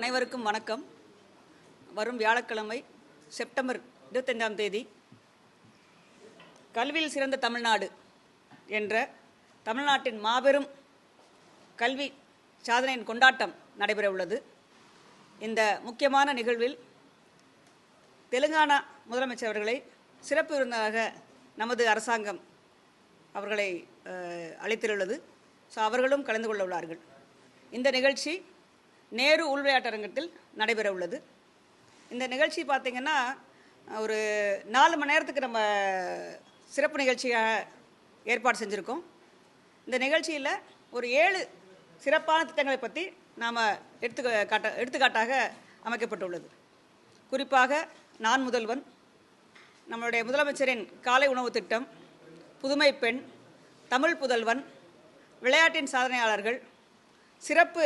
அனைவருக்கும் வணக்கம். வரும் வியாழக்கிழமை செப்டம்பர் இருபத்தஞ்சாம் தேதி கல்வியில் சிறந்த தமிழ்நாடு என்ற தமிழ்நாட்டின் மாபெரும் கல்வி சாதனையின் கொண்டாட்டம் நடைபெற உள்ளது. இந்த முக்கியமான நிகழ்வில் தெலுங்கானா முதலமைச்சர் அவர்களை சிறப்பு விருந்தாக நமது அரசாங்கம் அவர்களை அஹ், அழைத்திருள்ளது. ஸோ அவர்களும் கலந்து கொள்ள உள்ளார்கள். இந்த நிகழ்ச்சி நேரு உள்விளையாட்டரங்கத்தில் நடைபெற உள்ளது இந்த நிகழ்ச்சி பார்த்திங்கன்னா ஒரு நாலு மணி நேரத்துக்கு நம்ம சிறப்பு நிகழ்ச்சியாக ஏற்பாடு செஞ்சுருக்கோம். இந்த நிகழ்ச்சியில் ஒரு ஏழு சிறப்பான திட்டங்களை பற்றி நாம் எடுத்து காட்ட எடுத்துக்காட்டாக அமைக்கப்பட்டுள்ளது. குறிப்பாக நான் முதல்வன் நம்மளுடைய முதலமைச்சரின் காலை உணவு திட்டம் புதுமை பெண் தமிழ் புதல்வன் விளையாட்டின் சாதனையாளர்கள் சிறப்பு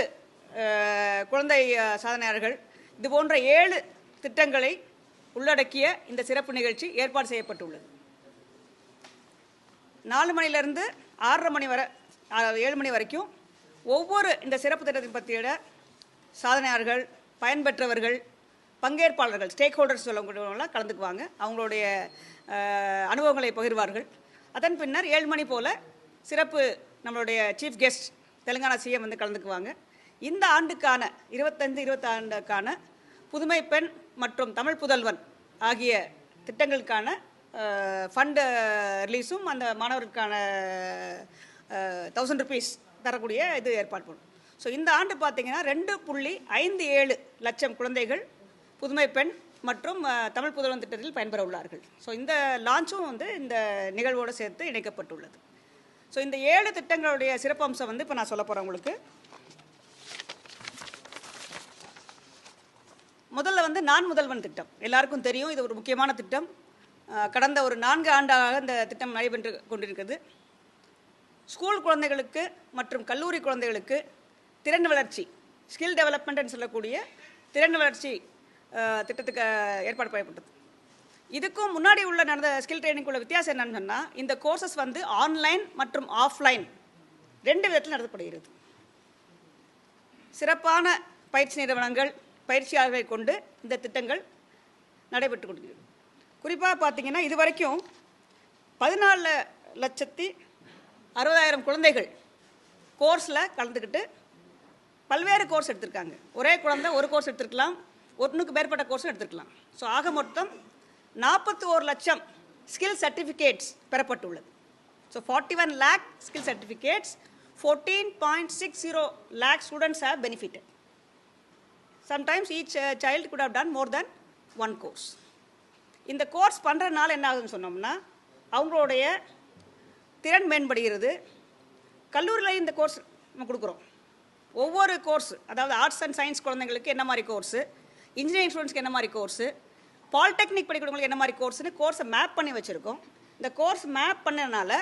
குழந்தை சாதனையாளர்கள். இது போன்ற ஏழு திட்டங்களை உள்ளடக்கிய இந்த சிறப்பு நிகழ்ச்சி ஏற்பாடு செய்யப்பட்டுள்ளது. நாலு மணிலேருந்து ஆறரை மணி வரை ஏழு மணி வரைக்கும் ஒவ்வொரு இந்த சிறப்பு திட்டத்தின் பற்றிய சாதனையாளர்கள் பயன்பெற்றவர்கள் பங்கேற்பாளர்கள் ஸ்டேக் ஹோல்டர்ஸ் சொல்லக்கூடியவங்களாம் கலந்துக்குவாங்க. அவங்களுடைய அனுபவங்களை பகிர்வார்கள். அதன் பின்னர் ஏழு மணி போல் சிறப்பு நம்மளுடைய சீஃப் கெஸ்ட் தெலுங்கானா சிஎம் வந்து கலந்துக்குவாங்க. இந்த ஆண்டுக்கான இருபத்தஞ்சு இருபத்தாண்டுக்கான புதுமை பெண் மற்றும் தமிழ் புதல்வன் ஆகிய திட்டங்களுக்கான ஃபண்டு ரிலீஸும் அந்த மாணவருக்கான தௌசண்ட் ருபீஸ் தரக்கூடிய இது ஏற்பாடு பண்ணும். ஸோ இந்த ஆண்டு பார்த்தீங்கன்னா ரெண்டு புள்ளி ஐந்து ஏழு லட்சம் குழந்தைகள் புதுமை பெண் மற்றும் தமிழ் புதல்வன் திட்டத்தில் பயன்பெற உள்ளார்கள். ஸோ இந்த லான்ச்சும் வந்து இந்த நிகழ்வோடு சேர்த்து இணைக்கப்பட்டுள்ளது. ஸோ இந்த ஏழு திட்டங்களுடைய சிறப்பம்சம் வந்து இப்போ நான் சொல்ல போகிறேன் உங்களுக்கு. முதல்ல வந்து நான் முதல்வன் திட்டம். எல்லாருக்கும் தெரியும் இது ஒரு முக்கியமான திட்டம். கடந்த ஒரு நான்கு ஆண்டாக இந்த திட்டம் நடைபெற்று கொண்டிருக்கிறது. ஸ்கூல் குழந்தைகளுக்கு மற்றும் கல்லூரி குழந்தைகளுக்கு திறன் வளர்ச்சி ஸ்கில் டெவலப்மெண்ட்னு சொல்லக்கூடிய திறன் வளர்ச்சி திட்டத்துக்கு ஏற்பாடு செய்யப்பட்டது இதுக்கும் முன்னாடி உள்ள நடந்த ஸ்கில் ட்ரைனிங் உள்ள வித்தியாசம் என்னன்னு சொன்னால் இந்த கோர்சஸ் வந்து ஆன்லைன் மற்றும் ஆஃப்லைன் ரெண்டு விதத்தில் நடத்தப்படுகிறது. சிறப்பான பயிற்சி நிறுவனங்கள் பயிற்சியாளர்களை கொண்டு இந்த திட்டங்கள் நடைபெற்று கொண்டிருக்கிறது. குறிப்பாக பார்த்தீங்கன்னா இது வரைக்கும் பதினாலு லட்சத்தி அறுபதாயிரம் குழந்தைகள் கோர்ஸில் கலந்துக்கிட்டு பல்வேறு கோர்ஸ் எடுத்திருக்காங்க. ஒரே குழந்தை ஒரு கோர்ஸ் எடுத்திருக்கலாம். ஒன்றுக்கு மேற்பட்ட கோர்ஸும் எடுத்திருக்கலாம். ஸோ ஆக மொத்தம் நாற்பத்தி ஒரு லட்சம் ஸ்கில் சர்டிஃபிகேட்ஸ் பெறப்பட்டுள்ளது. So forty one lakh skill certificates fourteen point six zero lakh students have benefited sometimes each child could have done more than one course இந்த கோர்ஸ் பண்ணுறதுனால என்ன ஆகுதுன்னு சொன்னோம்னா அவங்களுடைய திறன் மேம்படுகிறது. கல்லூரியில் இந்த கோர்ஸ் நம்ம கொடுக்குறோம். ஒவ்வொரு கோர்ஸ் அதாவது ஆர்ட்ஸ் அண்ட் சயின்ஸ் குழந்தைங்களுக்கு என்ன மாதிரி கோர்ஸு இன்ஜினியரிங் ஸ்டூடெண்ட்ஸ்க்கு என்ன மாதிரி கோர்ஸு பாலிடெக்னிக் படிக்கிறவங்களுக்கு என்ன மாதிரி கோர்ஸ்னு கோர்ஸை மேப் பண்ணி வச்சுருக்கோம். இந்த கோர்ஸ் மேப் பண்ணனால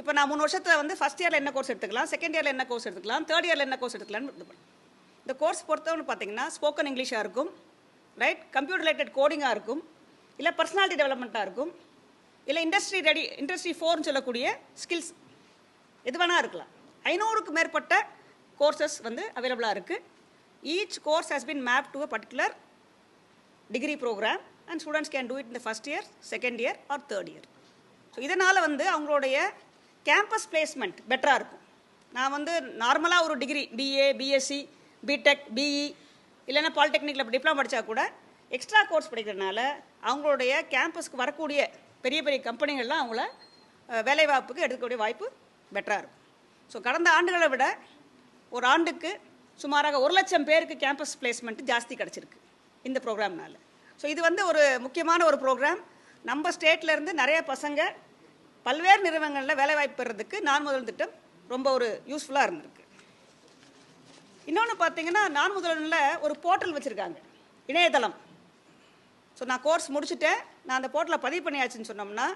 இப்போ நான் மூணு வருஷத்தில் வந்து ஃபஸ்ட் இயரில் என்ன கோர்ஸ் எடுத்துக்கலாம் செகண்ட் இயரில் என்ன கோர்ஸ் எடுத்துக்கலாம் தேர்ட் இயரில் என்ன கோர்ஸ் எடுத்துக்கலாம்னு இது இந்த கோர்ஸ் பொறுத்தவரை பார்த்தீங்கன்னா ஸ்போக்கன் இங்கிலீஷாக இருக்கும். ரைட் கம்ப்யூட்டர் ரிலேட்டட் கோடிங்காக இருக்கும். இல்லை பர்சனாலிட்டி டெவலப்மெண்ட்டாக இருக்கும். இல்லை இண்டஸ்ட்ரி ரெடி இண்டஸ்ட்ரி ஃபோர்னு சொல்லக்கூடிய ஸ்கில்ஸ் எது வேணால் இருக்கலாம். ஐநூறுக்கு மேற்பட்ட கோர்சஸ் வந்து அவைலபிளாக இருக்குது each course has been map to a particular degree program and students can do it இந்த first year second year or third year so இதனால் வந்து அவங்களுடைய கேம்பஸ் பிளேஸ்மெண்ட் பெட்டராக இருக்கும். நான் வந்து நார்மலாக ஒரு degree BA BSc BTech BE இல்லைன்னா பாலிடெக்னிக்கில் டிப்ளமோ படித்தா கூட எக்ஸ்ட்ரா கோர்ஸ் படிக்கிறதுனால அவங்களுடைய கேம்பஸ்க்கு வரக்கூடிய பெரிய பெரிய கம்பெனிகள்லாம் அவங்கள வேலைவாய்ப்புக்கு எடுக்கக்கூடிய வாய்ப்பு பெட்டராக இருக்கும். ஸோ கடந்த ஆண்டுகளை விட ஒரு ஆண்டுக்கு சுமாராக ஒரு லட்சம் பேருக்கு கேம்பஸ் பிளேஸ்மெண்ட் ஜாஸ்தி கிடச்சிருக்கு இந்த ப்ரோக்ராம்னால ஸோ இது வந்து ஒரு முக்கியமான ஒரு ப்ரோக்ராம் நம்ம ஸ்டேட்லேருந்து நிறைய பசங்க பல்வேறு நிறுவனங்களில் வேலைவாய்ப்பு பெறதுக்கு நான் முதல் திட்டம் ரொம்ப ஒரு யூஸ்ஃபுல்லாக இருந்திருக்கு. இன்னொன்று பார்த்தீங்கன்னா நான் முதல்வனில் ஒரு போர்ட்டல் வச்சுருக்காங்க இணையதளம். ஸோ நான் கோர்ஸ் முடிச்சுட்டேன். நான் அந்த போர்ட்டலில் பதிவு பண்ணியாச்சுன்னு சொன்னோம்னா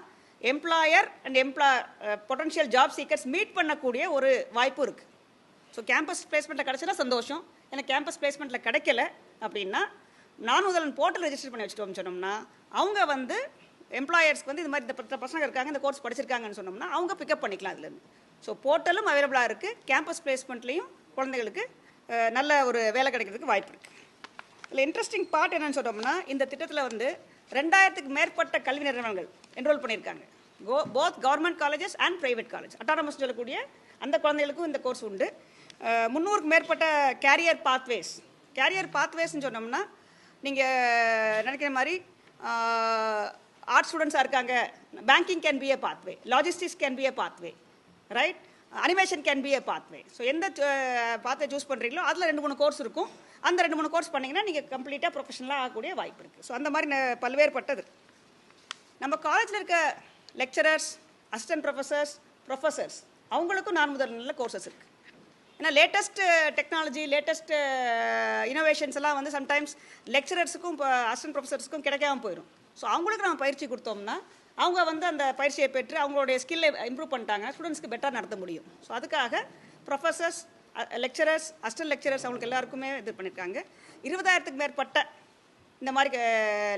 employer and employ potential job seekers meet பண்ணக்கூடிய ஒரு வாய்ப்பு இருக்குது ஸோ கேம்பஸ் பிளேஸ்மெண்ட்டில் கிடச்சினா சந்தோஷம். எனக்கு கேம்பஸ் பிளேஸ்மெண்ட்டில் கிடைக்கல அப்படின்னா நான் முதல்வன் போர்ட்டல் ரெஜிஸ்டர் பண்ணி வச்சுட்டோம்னு சொன்னோம்னா அவங்க வந்து எம்ப்ளாயர்ஸ்க்கு வந்து இது மாதிரி இந்த பத்து பசங்க இருக்காங்க இந்த கோர்ஸ் படிச்சிருக்காங்கன்னு சொன்னோம்னா அவங்க பிக்கப் பண்ணிக்கலாம் அதுலேருந்து ஸோ போர்ட்டலும் அவைலபிளாக இருக்குது கேம்பஸ் பிளேஸ்மெண்ட்லேயும் குழந்தைகளுக்கு நல்ல ஒரு வேலை கிடைக்கிறதுக்கு வாய்ப்பு இருக்குது இதில் இன்ட்ரெஸ்டிங் பார்ட் என்னன்னு சொல்கிறோம்னா இந்த திட்டத்தில் வந்து ரெண்டாயிரத்துக்கு மேற்பட்ட கல்வி நிறுவனங்கள் என்ரோல் பண்ணியிருக்காங்க. கோ both government colleges and private college autonomous சொல்லக்கூடிய அந்த குழந்தைகளுக்கும் இந்த கோர்ஸ் உண்டு. முந்நூறுக்கு மேற்பட்ட கேரியர் பாத்வேஸ் கேரியர் பாத்வேஸ்ன்னு சொன்னோம்னா நீங்கள் நினைக்கிற மாதிரி ஆர்ட் ஸ்டூடெண்ட்ஸாக இருக்காங்க. Banking can be a pathway logistics can be a pathway right animation can be a pathway so எந்த பாத்வே சூஸ் பண்ணுறீங்களோ அதில் ரெண்டு மூணு கோர்ஸ் இருக்கும். அந்த ரெண்டு மூணு கோர்ஸ் பண்ணிங்கன்னா நீங்கள் கம்ப்ளீட்டாக ப்ரொஃபஷனலாக ஆகக்கூடிய வாய்ப்பு இருக்குது ஸோ அந்த மாதிரி பல்வேறுபட்டது. நம்ம காலேஜில் இருக்க லெக்சரர்ஸ் அசிஸ்டன்ட் ப்ரொஃபஸர்ஸ் ப்ரொஃபஸர்ஸ் அவங்களுக்கும் நான் முதல் நல்ல கோர்சஸ் இருக்குது ஏன்னா லேட்டஸ்ட்டு டெக்னாலஜி லேட்டஸ்ட்டு இனோவேஷன்ஸ் எல்லாம் வந்து சம்டைம்ஸ் லெக்சரர்ஸுக்கும் இப்போ அசிஸ்டன்ட் ப்ரொஃபஸர்ஸுக்கும் கிடைக்காம போயிடும் ஸோ அவங்களுக்கு நம்ம பயிற்சி கொடுத்தோம்னா அவங்க வந்து அந்த பயிற்சியை பெற்று அவங்களுடைய ஸ்கில்லை இம்ப்ரூவ் பண்ணிட்டாங்க. ஸ்டூடெண்ட்ஸ்க்கு பெட்டராக நடத்த முடியும். ஸோ அதுக்காக ப்ரொஃபஸர்ஸ் லெக்சரர்ஸ் அஸ்டல் லெக்சரர்ஸ் அவங்களுக்கு எல்லாருக்குமே இது பண்ணியிருக்காங்க இருபதாயிரத்துக்கு மேற்பட்ட இந்த மாதிரி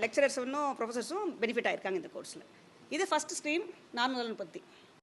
லெக்சரர்ஸ் இன்னும் ப்ரொஃபஸர்ஸும் பெனிஃபிட் ஆகிருக்காங்க இந்த கோர்ஸில் இது ஃபஸ்ட் ஸ்ட்ரீம் நான் முதல் பற்றி